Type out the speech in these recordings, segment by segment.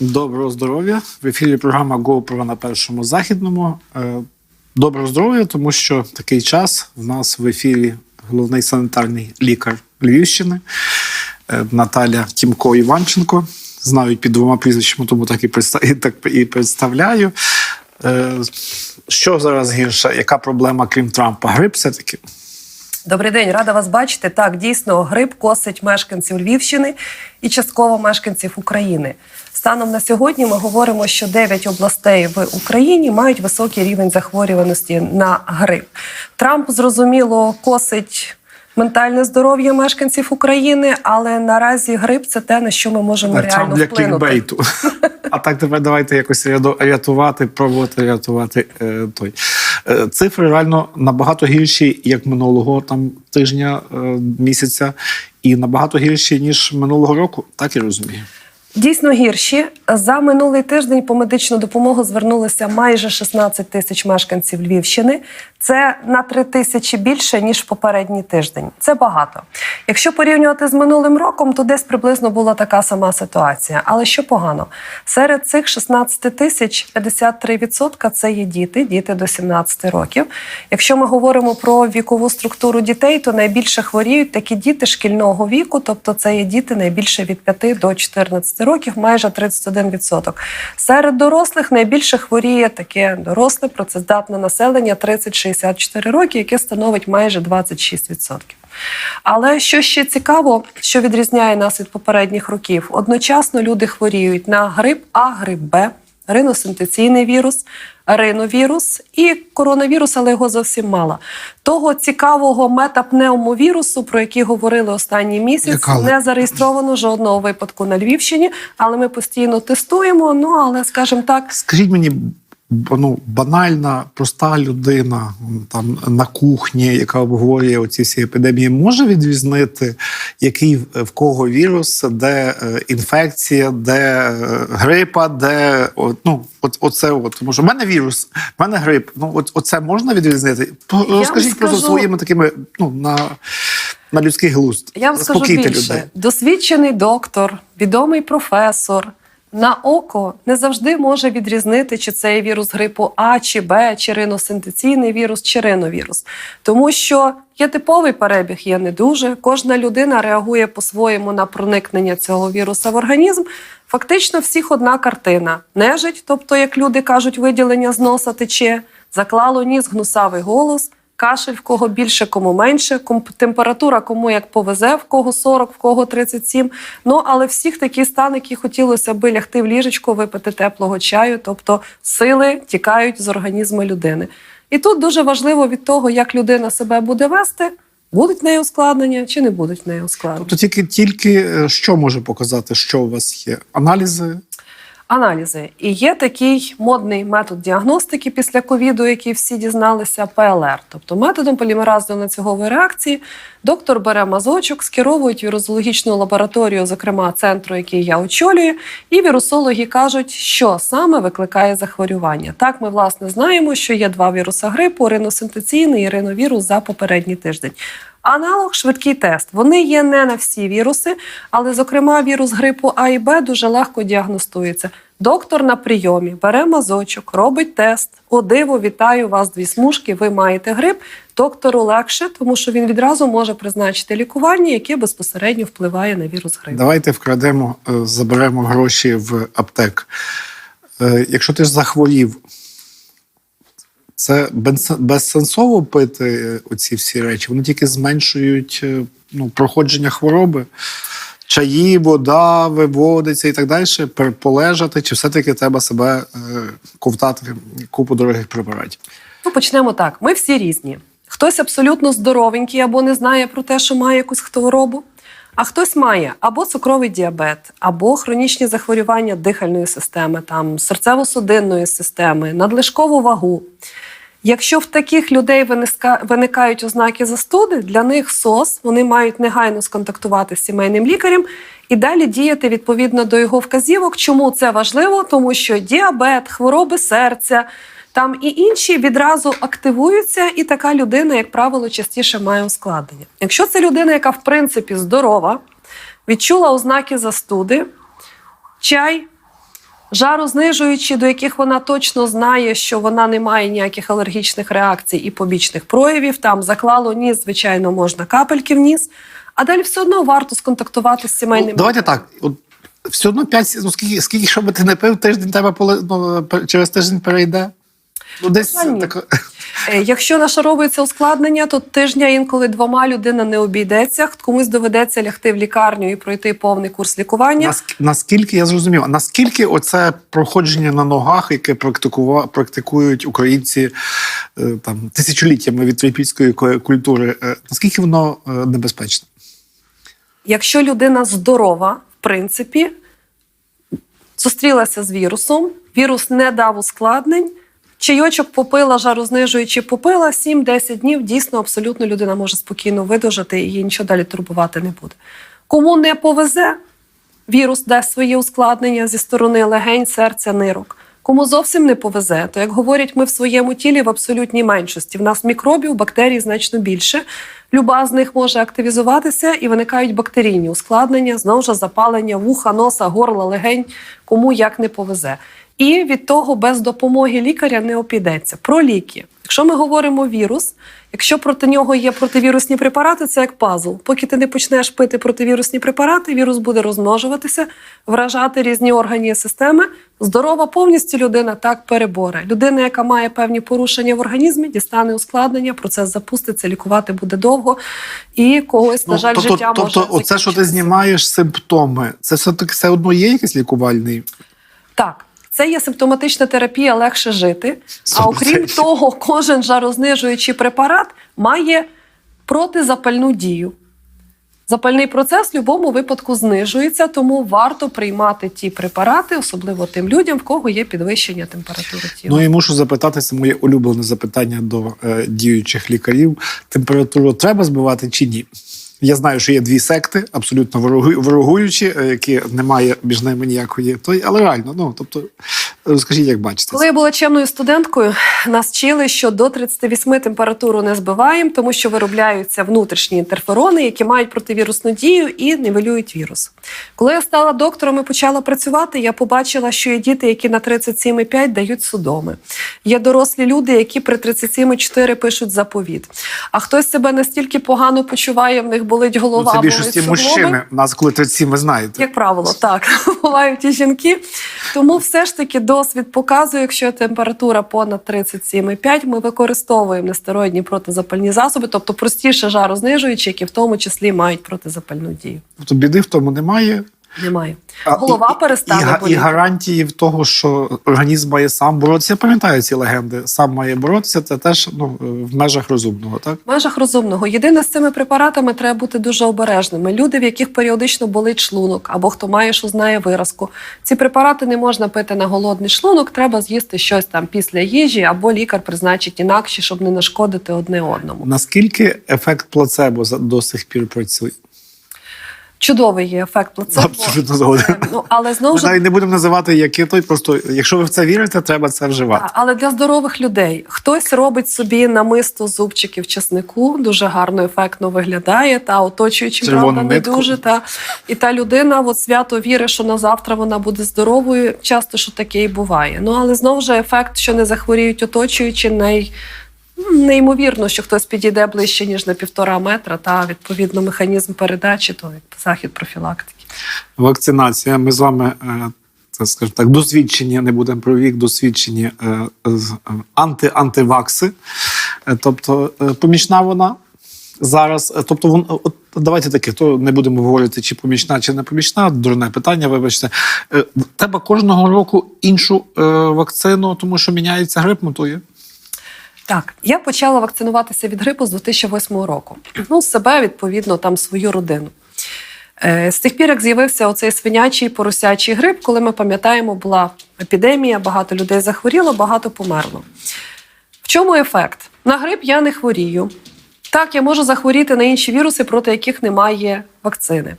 Доброго здоров'я. В ефірі програма GoPro на першому західному. Е, Доброго здоров'я, тому що такий час в нас в ефірі головний санітарний лікар Львівщини е, Наталя Тімко Іванченко. Знають під двома прізвищами, тому так і так і представляю. Е, Що зараз гірше? Яка проблема, крім Трампа? Грип все-таки? Добрий день, рада вас бачити. Так, дійсно, грип косить мешканців Львівщини і частково мешканців України. Станом на сьогодні ми говоримо, що 9 областей в Україні мають високий рівень захворюваності на грип. Трамп зрозуміло косить ментальне здоров'я мешканців України, але наразі грип це те, на що ми можемо Трамп реально для вплинути. клікбейту. А так тепер давайте якось рятувати, пробувати рятувати е, той. Е, цифри реально набагато гірші, як минулого там тижня, е, місяця, і набагато гірші, ніж минулого року. Так я розумію. Дійсно гірші за минулий тиждень по медичну допомогу звернулося майже 16 тисяч мешканців Львівщини. Це на 3 тисячі більше ніж в попередній тиждень. Це багато. Якщо порівнювати з минулим роком, то десь приблизно була така сама ситуація. Але що погано, серед цих 16 тисяч 53% – це є діти, діти до 17 років. Якщо ми говоримо про вікову структуру дітей, то найбільше хворіють такі діти шкільного віку, тобто це є діти найбільше від 5 до 14 років, майже 31%. Серед дорослих найбільше хворіє таке доросле працездатне населення 30-64 роки, яке становить майже 26%. Але що ще цікаво, що відрізняє нас від попередніх років, одночасно люди хворіють на грип А, грип Б, риносинтеційний вірус, риновірус і коронавірус, але його зовсім мало. Того цікавого метапневмовірусу, про який говорили останній місяць, Яка? не зареєстровано жодного випадку на Львівщині, але ми постійно тестуємо. Ну але скажімо так, Скажіть мені, ну, банальна, проста людина там на кухні, яка обговорює оці всі епідемії, може відрізнити, який в- кого вірус, де е, інфекція, де е, грипа, де ну, от, оце от. Тому що в мене вірус, в мене грип. Ну, от, оце можна відрізнити? Розкажіть просто своїми такими ну, на, на людський глузд. Я вам скажу більше. людей. Досвідчений доктор, відомий професор на око не завжди може відрізнити, чи це вірус грипу А, чи Б, чи риносинтеційний вірус, чи риновірус. Тому що є типовий перебіг, є не дуже. Кожна людина реагує по-своєму на проникнення цього віруса в організм. Фактично, всіх одна картина: нежить, тобто, як люди кажуть, виділення з носа тече, заклало ніс, гнусавий голос. Кашель в кого більше, кому менше, температура кому як повезе, в кого 40, в кого 37. Ну але всіх такі стан, які хотілося би лягти в ліжечко, випити теплого чаю, тобто сили тікають з організму людини. І тут дуже важливо від того, як людина себе буде вести, будуть в неї ускладнення чи не будуть в неї ускладнення. Тобто тільки, тільки е, що може показати, що у вас є? Аналізи, Аналізи. І є такий модний метод діагностики після ковіду, який всі дізналися ПЛР, тобто методом полімеразної ланцюгової реакції. Доктор бере мазочок, скеровують вірусологічну лабораторію, зокрема центру, який я очолюю, і вірусологи кажуть, що саме викликає захворювання. Так, ми власне знаємо, що є два віруса грипу: риносинтеційний і риновірус за попередній тиждень. Аналог швидкий тест. Вони є не на всі віруси, але, зокрема, вірус грипу А і Б дуже легко діагностується. Доктор на прийомі бере мазочок, робить тест. О, диво, вітаю вас, дві смужки. Ви маєте грип. Доктору легше, тому що він відразу може призначити лікування, яке безпосередньо впливає на вірус грипу. Давайте вкрадемо, е, заберемо гроші в аптек. Е, Якщо ти захворів, це безсенсово пити е, оці всі речі. Вони тільки зменшують е, ну, проходження хвороби. Чаї, вода виводиться і так далі, полежати, чи все-таки треба себе е, ковтати купу дорогих препаратів. Ну, почнемо так. Ми всі різні. Хтось абсолютно здоровенький або не знає про те, що має якусь хворобу, а хтось має або цукровий діабет, або хронічні захворювання дихальної системи, там серцево-судинної системи, надлишкову вагу. Якщо в таких людей виникають ознаки застуди, для них СОС вони мають негайно сконтактувати з сімейним лікарем і далі діяти відповідно до його вказівок. Чому це важливо? Тому що діабет, хвороби серця, там і інші відразу активуються, і така людина, як правило, частіше має ускладнення. Якщо це людина, яка в принципі здорова, відчула ознаки застуди, чай, Жарознижуючі, до яких вона точно знає, що вона не має ніяких алергічних реакцій і побічних проявів. Там заклало ніс, звичайно, можна капельки в ніс. А далі все одно варто сконтактувати з сімейним. Ну, давайте так. От, все одно 5, ну скільки, скільки що би ти не пив, тиждень тебе ну, через тиждень перейде. Ну, десь так, Е, Якщо нашаровується ускладнення, то тижня інколи двома людина не обійдеться. Комусь доведеться лягти в лікарню і пройти повний курс лікування. Наск- Наскільки я зрозумів, наскільки оце проходження на ногах, яке практикува, практикують українці е, там тисячоліттями від трипільської культури, е, наскільки воно небезпечне? Якщо людина здорова, в принципі, зустрілася з вірусом, вірус не дав ускладнень. Чайочок попила, жарознижуючи попила 7-10 днів. Дійсно, абсолютно людина може спокійно видужати і її нічого далі турбувати не буде. Кому не повезе, вірус дасть свої ускладнення зі сторони легень, серця, нирок. Кому зовсім не повезе, то як говорять, ми в своєму тілі в абсолютній меншості. В нас мікробів, бактерій значно більше. Люба з них може активізуватися і виникають бактерійні ускладнення, знову ж запалення вуха, носа, горла, легень, кому як не повезе. І від того без допомоги лікаря не обійдеться. Про ліки. Якщо ми говоримо вірус, якщо проти нього є противірусні препарати, це як пазл. Поки ти не почнеш пити противірусні препарати, вірус буде розмножуватися, вражати різні органи і системи. Здорова повністю людина так переборе. Людина, яка має певні порушення в організмі, дістане ускладнення, процес запуститься, лікувати буде довго, і когось, на жаль, тобто, життя тобто, може оце, що ти знімаєш симптоми, це все таки все одно є якийсь лікувальний. Так, це є симптоматична терапія, легше жити. А окрім того, кожен жарознижуючий препарат має протизапальну дію. Запальний процес в будь-якому випадку знижується, тому варто приймати ті препарати, особливо тим людям, в кого є підвищення температури тіла. Ну і мушу запитатися моє улюблене запитання до е, діючих лікарів: температуру треба збивати чи ні? Я знаю, що є дві секти, абсолютно ворогу- ворогуючі, е, які немає між ними ніякої той, але реально, ну тобто, розкажіть, як бачите. Коли я була чемною студенткою, нас вчили, що до 38 температуру не збиваємо, тому що виробляються внутрішні інтерферони, які мають противірусну дію і нівелюють вірус. Коли я стала доктором і почала працювати, я побачила, що є діти, які на 37,5 дають судоми. Є дорослі люди, які при 37,4 пишуть заповіт. А хтось себе настільки погано почуває, в них болить голова, Ну, це більшості мужчини. У нас коли 37, ви знаєте. Як правило, так бувають і жінки. Тому все ж таки досвід показує, якщо температура понад 37,5, ми використовуємо нестероїдні протизапальні засоби, тобто простіше жарознижуючі, які в тому числі мають протизапальну дію. Тобто біди в тому немає. Немає. А, Голова і, перестане і, і гарантії в того, що організм має сам боротися. Я пам'ятаю ці легенди. Сам має боротися. Це теж ну в межах розумного, так В межах розумного. Єдине з цими препаратами треба бути дуже обережними. Люди, в яких періодично болить шлунок, або хто має, що знає виразку. Ці препарати не можна пити на голодний шлунок, треба з'їсти щось там після їжі, або лікар призначить інакше, щоб не нашкодити одне одному. наскільки ефект плацебо до сих пір працює? Чудовий є ефект плацебо. Абсолютно згоден. Е, Ну, але знову ж навіть не будемо називати які той. Просто якщо ви в це вірите, треба це вживати. Але для здорових людей хтось робить собі намисто зубчиків чеснику, дуже гарно, ефектно виглядає, та оточуючим Червону правда не нитку. дуже. Та. І та людина от свято вірить, що на завтра вона буде здоровою. Часто що таке і буває. Ну але знову ж ефект, що не захворіють оточуючі, най... неймовірно, що хтось підійде ближче, ніж на півтора метра, та відповідно механізм передачі, то захід профілактики. Вакцинація. Ми з вами. е, Це скажімо так, досвідчені, не будемо про вік, досвідчені е, е, анти-антивакси. Е, Тобто помічна вона зараз. Тобто, вон, от, давайте таке, то не будемо говорити, чи помічна, чи не помічна. Дурне питання, вибачте. Треба кожного року іншу вакцину, тому що міняється грип, мутує. Так, я почала вакцинуватися від грипу з 2008 року. Ну, себе, відповідно, там свою родину. Е, З тих пір, як з'явився оцей свинячий поросячий грип, коли ми пам'ятаємо, була епідемія, багато людей захворіло, багато померло. В чому ефект? На грип я не хворію. Так, я можу захворіти на інші віруси, проти яких немає вакцини.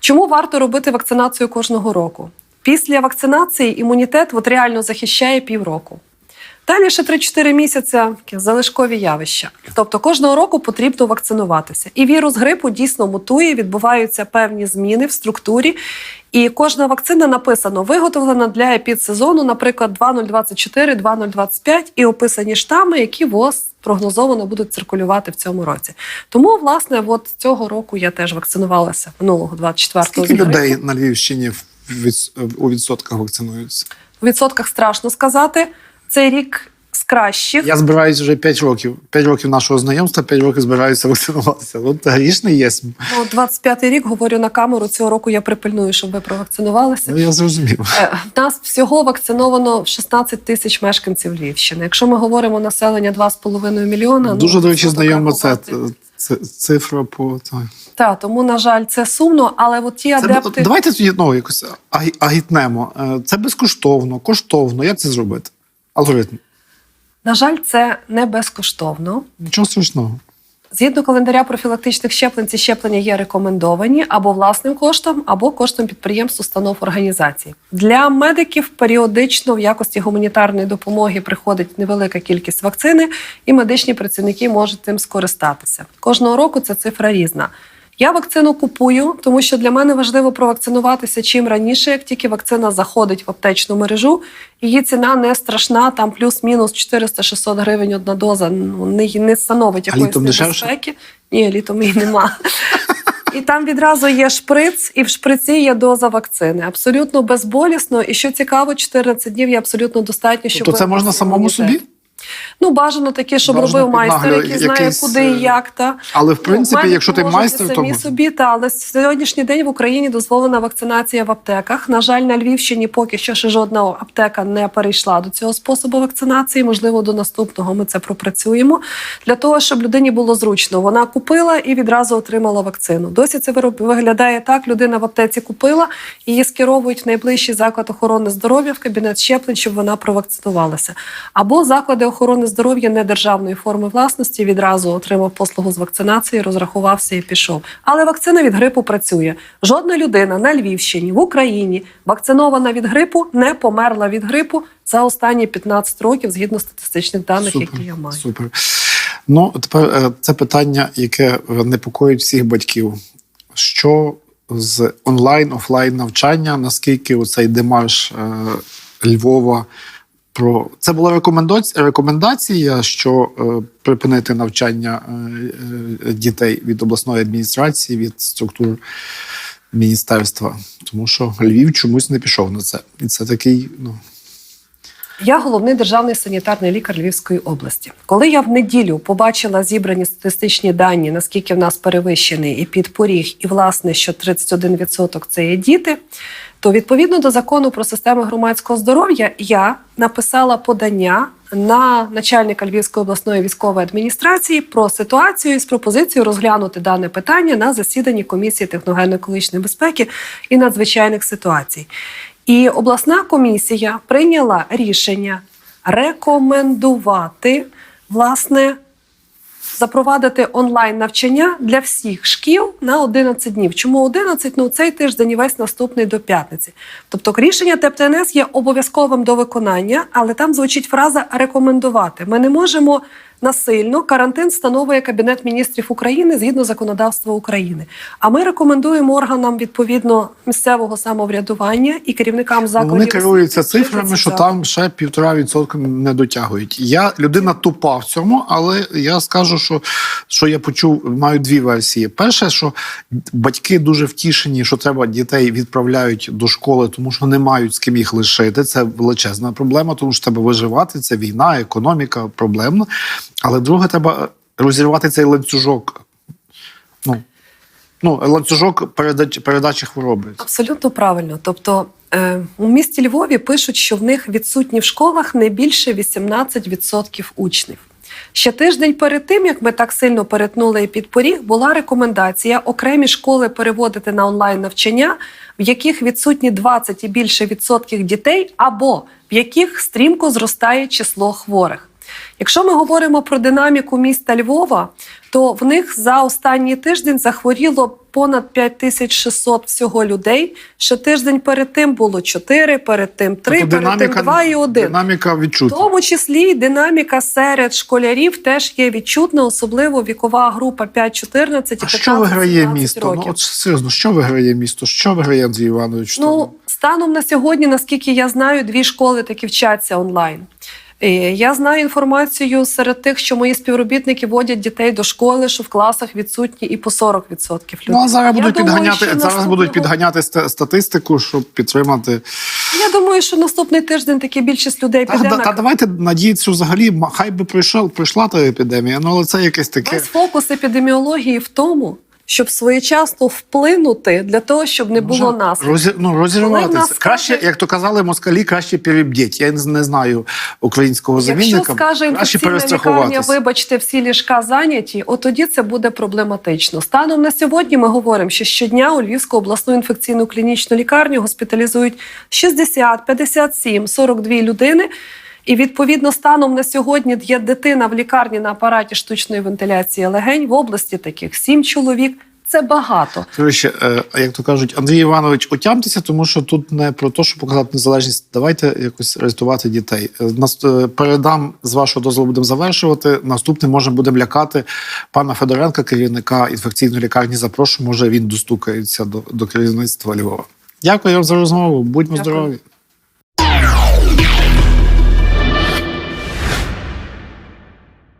Чому варто робити вакцинацію кожного року? Після вакцинації імунітет от реально захищає півроку. Далі ще 3-4 місяці залишкові явища. Тобто кожного року потрібно вакцинуватися. І вірус грипу дійсно мутує, відбуваються певні зміни в структурі. І кожна вакцина написано виготовлена для епідсезону, наприклад, 2024, 2025, і описані штами, які ВОЗ прогнозовано будуть циркулювати в цьому році. Тому, власне, от цього року я теж вакцинувалася минулого 24-го. Скільки людей на Львівщині у відсотках вакцинуються? У відсотках страшно сказати. Цей рік з кращих. Я збираюся вже 5 років. 5 років нашого знайомства, 5 років збираюся вакцинуватися. От грішний є. Ну, 25-й рік говорю на камеру. Цього року я припильную, щоб ви провакцинувалися. Ну, я зрозумів. Е, В нас всього вакциновано 16 тисяч мешканців Львівщини. Якщо ми говоримо населення 2,5 мільйона, Дуже, ну, до речі, це це, це цифра по. так. Та, тому, на жаль, це сумно, але от ті Це, адепти. давайте тоді ну, якось агі- агітнемо. Е, Це безкоштовно, коштовно. Як це зробити? Алгоритм. На жаль, це не безкоштовно. Нічого страшного. Згідно календаря профілактичних щеплень, ці щеплення є рекомендовані або власним коштом, або коштом підприємств, установ організацій. Для медиків періодично в якості гуманітарної допомоги приходить невелика кількість вакцини, і медичні працівники можуть цим скористатися. Кожного року ця цифра різна. Я вакцину купую, тому що для мене важливо провакцинуватися чим раніше, як тільки вакцина заходить в аптечну мережу. Її ціна не страшна, там плюс-мінус 400-600 гривень одна доза. Ну не, не становить якоїсь літом небезпеки. Ні, літом її нема. І там відразу є шприц, і в шприці є доза вакцини. Абсолютно безболісно. І що цікаво, 14 днів є абсолютно достатньо, щоб Тобто це можна самому собі? Ну, бажано таке, щоб Бажано робив майстер, який знає, якийсь, куди е, і як. Та. Але в принципі, Ну, якщо ти майстер, самі можна. собі, та але сьогоднішній день в Україні дозволена вакцинація в аптеках. На жаль, на Львівщині поки що ще жодна аптека не перейшла до цього способу вакцинації. Можливо, до наступного ми це пропрацюємо для того, щоб людині було зручно. Вона купила і відразу отримала вакцину. Досі це виглядає так: людина в аптеці купила, її скеровують в найближчий заклад охорони здоров'я в кабінет щеплень, щоб вона провакцинувалася. Або заклади охорони здоров'я недержавної форми власності відразу отримав послугу з вакцинації, розрахувався і пішов. Але вакцина від грипу працює. Жодна людина на Львівщині в Україні вакцинована від грипу не померла від грипу за останні 15 років, згідно статистичних даних, які я маю. Супер. Ну, тепер е, це питання, яке е, непокоїть всіх батьків. Що з онлайн, офлайн навчання, наскільки оцей демарш е, Львова про це була рекомендація, що е, припинити навчання е, е, дітей від обласної адміністрації, від структур міністерства, тому що Львів чомусь не пішов на це. І це такий, ну Я головний державний санітарний лікар Львівської області. Коли я в неділю побачила зібрані статистичні дані, наскільки в нас перевищений і підпоріг, і власне, що 31% це є діти, то відповідно до закону про системи громадського здоров'я я написала подання на начальника Львівської обласної військової адміністрації про ситуацію з пропозицією розглянути дане питання на засіданні комісії техногенно-екологічної безпеки і надзвичайних ситуацій. І обласна комісія прийняла рішення рекомендувати власне запровадити онлайн навчання для всіх шкіл на 11 днів. Чому 11? Ну цей тиждень і весь наступний до п'ятниці. Тобто рішення ТЕПТНС є обов'язковим до виконання, але там звучить фраза рекомендувати. Ми не можемо насильно карантин встановлює Кабінет міністрів України згідно законодавства України. А ми рекомендуємо органам відповідно місцевого самоврядування і керівникам закладів. Ну, Вони керуються цифрами, що там ще півтора відсотка не дотягують. Я людина тупа в цьому, але я скажу, що, що я почув, маю дві версії. Перше, що батьки дуже втішені, що треба дітей відправляють до школи, тому що не мають з ким їх лишити. Це величезна проблема, тому що треба виживати. Це війна, економіка проблемна. Але друге, треба розірвати цей ланцюжок. Ну, ну ланцюжок передачі, передачі хвороби. Абсолютно правильно. Тобто е, у місті Львові пишуть, що в них відсутні в школах не більше 18% учнів. Ще тиждень перед тим, як ми так сильно перетнули підпоріг, була рекомендація окремі школи переводити на онлайн навчання, в яких відсутні 20 і більше відсотків дітей, або в яких стрімко зростає число хворих. Якщо ми говоримо про динаміку міста Львова, то в них за останній тиждень захворіло понад 5600 всього людей. Ще тиждень перед тим було 4, перед тим 3, Тобто перед тим 2 і 1. Динаміка В тому числі динаміка серед школярів теж є відчутна, особливо вікова група 5-14 і А що виграє місто? років. Ну от серйозно, що виграє місто? Що виграє Андрій Іванович? Ну, станом на сьогодні, наскільки я знаю, дві школи таки вчаться онлайн. Е, Я знаю інформацію серед тих, що мої співробітники водять дітей до школи, що в класах відсутні і по 40% людей. Ну а зараз Я будуть думаю, підганяти зараз наступного- будуть підганяти статистику, щоб підтримати. Я думаю, що наступний тиждень таки більшість людей піде та, на та давайте надіятися взагалі, хай би прийшов, прийшла та епідемія, ну але це якесь таке. Весь фокус епідеміології в тому, щоб своєчасно вплинути для того, щоб не було Може, наслідків. Розі, ну, розірватися. нас Краще, як то казали москалі, краще перебдіть. Я не, знаю українського Якщо замінника. скаже інфекційна лікарня, вибачте, всі ліжка зайняті, от тоді це буде проблематично. Станом на сьогодні ми говоримо, що щодня у Львівську обласну інфекційну клінічну лікарню госпіталізують 60, 57, 42 людини. І відповідно станом на сьогодні є дитина в лікарні на апараті штучної вентиляції легень в області таких 7 чоловік. Це багато. Коротше, е, як то кажуть, Андрій Іванович, отямтеся, тому що тут не про те, щоб показати незалежність. Давайте якось рятувати дітей. Е, Нас е, передам з вашого дозволу будемо завершувати. Наступним може будемо лякати пана Федоренка, керівника інфекційної лікарні. Запрошую, може він достукається до, до керівництва Львова. Дякую вам за розмову. Будьмо Дякую. здорові.